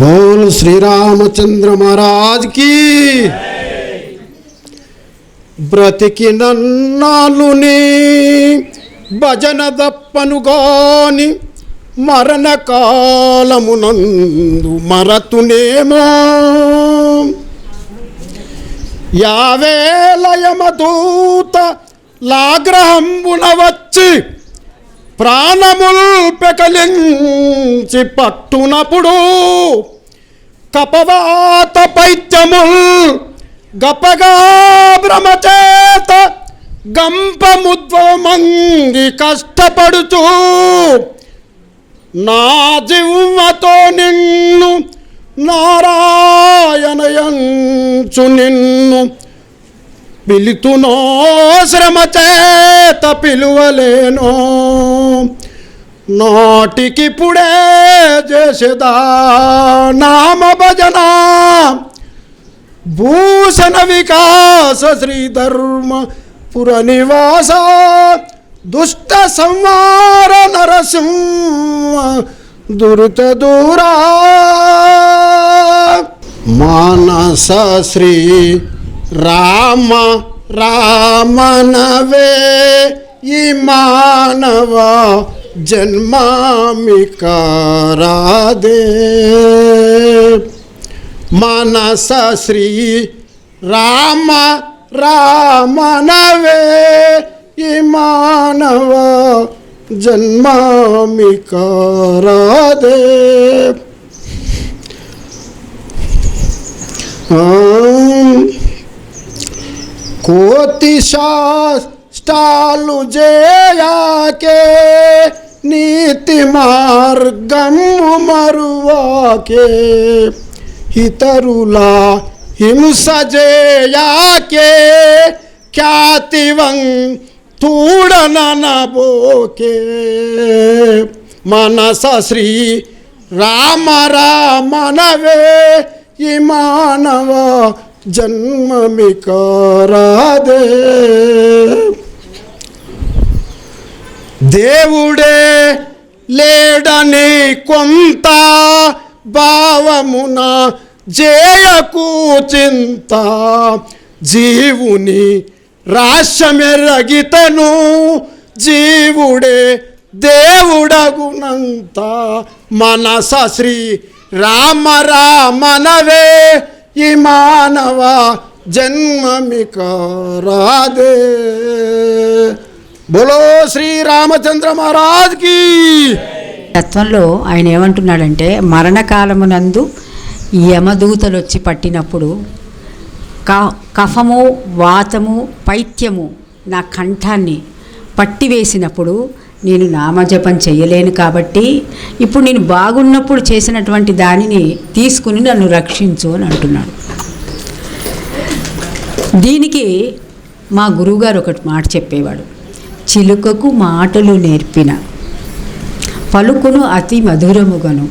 బోల్ శ్రీరామచంద్ర మహారాజ్కి. బ్రతికి నన్నాలుని భజన దప్పనుగాని మరణ కాలమునందు మరతునేమో. యావేలయమదూత లాగ్రహంబున వచ్చి ప్రాణముల్ పెకలించి పట్టునప్పుడు కపవాత పైత్యముల్ గపగా భ్రమచేత గంపముద్వమంది కష్టపడుచు నా జివ్వతో నిన్ను నారాయణయంచు నిన్ను పిలుతునో శ్రమ చేత పిలువలేను. నాటికిప్పుడే చేసేదా నామ భజన. భూషణ వికాస శ్రీధర్మ పుర నివాస దుష్ట సంహార నరసింహ దురుత దూరా. మానస శ్రీ రామ రామనవే ఈ మానవ జన్మామికారాదే మనస శ్రీ రామ రామనవే ఈ మానవ జన్మామికారాదే కోతి శాస్త్రాలు జయాకే నీతి మార్గము మరువాకే ఇతరుల హింస జయాకే ఖ్యాతివం తూడనబోకే మనస శ్రీ రామ రామనవే ఈ జన్మమిక జన్మమికారాదే. దేవుడే లేడని కొంత భావమున జేయకు చింత. జీవుని రాష్ట్రమెరగితను జీవుడే దేవుడగునంత. మనస శ్రీ రామ రామనవే. ఈ మానవ జన్మమికారాదే బోలో శ్రీ రామచంద్ర మహారాజ్కి. తత్వంలో ఆయన ఏమంటున్నాడంటే మరణకాలమునందు యమదూతలు వచ్చి పట్టినప్పుడు క కఫము వాతము పైత్యము నా కంఠాన్ని పట్టివేసినప్పుడు నేను నామజపం చేయలేను కాబట్టి ఇప్పుడు నేను బాగున్నప్పుడు చేసినటువంటి దానిని తీసుకుని నన్ను రక్షించు అని అంటున్నాడు. దీనికి మా గురువుగారు ఒకటి మాట చెప్పేవాడు. చిలుకకు మాటలు నేర్పిన పలుకును అతి మధురముగను.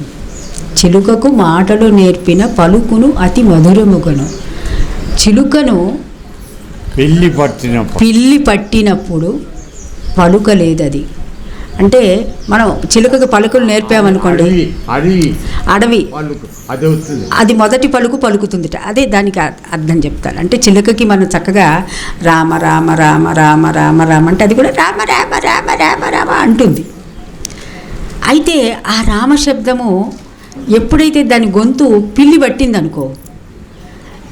చిలుకకు మాటలు నేర్పిన పలుకును అతి మధురముగను. చిలుకను పెళ్ళి పట్టినప్పుడు. పిల్లి పట్టినప్పుడు పలుకలేదు అది అంటే మనం చిలుకకు పలుకులు నేర్పామనుకోండి. అడవి అది మొదటి పలుకు పలుకుతుందిట. అదే దానికి అర్- అర్థం చెప్తాను అంటే చిలుకకి మనం చక్కగా రామ రామ రామ రామ రామ రామ అంటే అది కూడా రామ రామ రామ రామ రామ అంటుంది. అయితే ఆ రామ శబ్దము ఎప్పుడైతే దాని గొంతు పిల్లి పట్టిందనుకో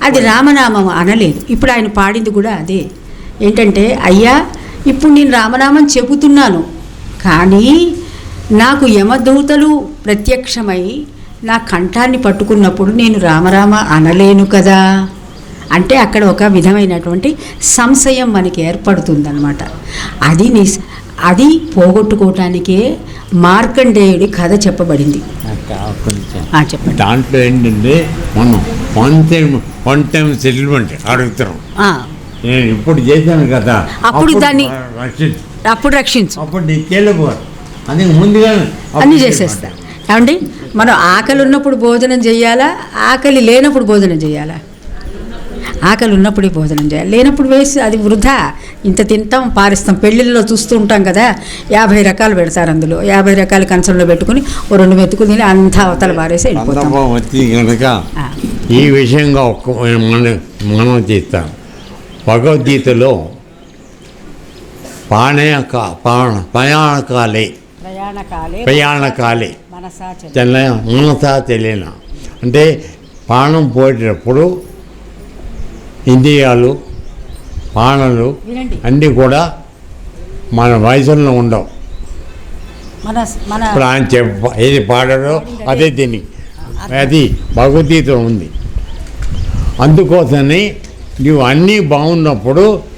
అది రామనామం అనలేదు. ఇప్పుడు ఆయన పాడింది కూడా అదే. ఏంటంటే అయ్యా ఇప్పుడు నేను రామనామం చెబుతున్నాను. కానీ నాకు యమదూతలు ప్రత్యక్షమై నా కంఠాన్ని పట్టుకున్నప్పుడు నేను రామరామ అనలేను కదా. అంటే అక్కడ ఒక విధమైనటువంటి సంశయం మనకి ఏర్పడుతుందన్నమాట. అది నిస్ అది పోగొట్టుకోవటానికే మార్కండేయుడి కథ చెప్పబడింది. చెప్పండి. దాంట్లో ఏంటంటే మనం one time one time settlement అడుగుతున్నాం నేను ఇప్పుడు చేశాను కదా. అప్పుడు దాన్ని-. అప్పుడు రక్షించు. అప్పుడు అందుకే ముందుగా అన్నీ చేసేస్తా. ఏమండి? మనం ఆకలి ఉన్నప్పుడు భోజనం చేయాలా? ఆకలి లేనప్పుడు భోజనం చేయాలా? ఆకలి ఉన్నప్పుడే భోజనం చేయాలి. లేనప్పుడు వేసి అది వృధా. ఇంత తింటాం పారిస్తాం. పెళ్ళిళ్ళలో చూస్తూ ఉంటాం కదా యాభై రకాలు పెడతారు అందులో. యాభై రకాలు కంచంలో పెట్టుకుని ఓ రెండు మెతుకు తిని అంతా అవతల పారేసి వెళ్ళిపోతాం. ఈ విషయంగా ఒక్క మన మనం చేస్తాం. భగవద్గీతలో పాణ ప్రయాణకాలే. ప్రయాణకాలే. తెల్ల మనసా తెలియన. అంటే ప్రాణం పోయేటప్పుడు ఇంద్రియాలు వినండి. అన్నీ కూడా మన వయసులో ఉండవు. ఇప్పుడు ఆయన చెప్ప ఏది పాడారో అదే తిని అది. భగవద్గీత ఉంది. అందుకోసమని నువ్వు అన్నీ బాగున్నప్పుడు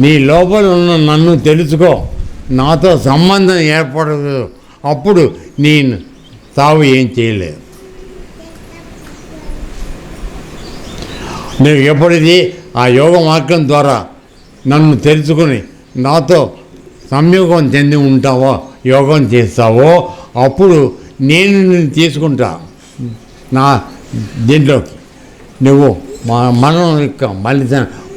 నీ లోపల ఉన్న నన్ను తెలుసుకో. నాతో సంబంధం ఏర్పడదు. అప్పుడు నీ తావు ఏం చేయలేదు. నువ్వు ఎప్పుడైతే ఆ యోగ మార్గం ద్వారా నన్ను తెలుసుకుని నాతో సంయోగం చెంది ఉంటావో యోగం చేస్తావో అప్పుడు నేను నిన్ను తీసుకుంటా. నా దీంట్లోకి నువ్వు మా మనం యొక్క మళ్ళీ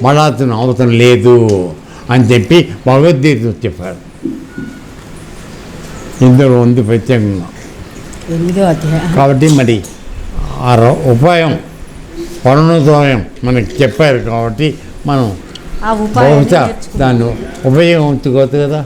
మళ్ళాల్సిన అవసరం లేదు అని చెప్పి భగవద్గీత చెప్పారు. ఇందులో ఉంది ప్రత్యేకంగా. కాబట్టి మరి ఆ ర- ఉపాయం పరణోపాయం మనకి చెప్పారు కాబట్టి మనం బహుశా. దాన్ని ఉపయోగించుకోవచ్చు కదా.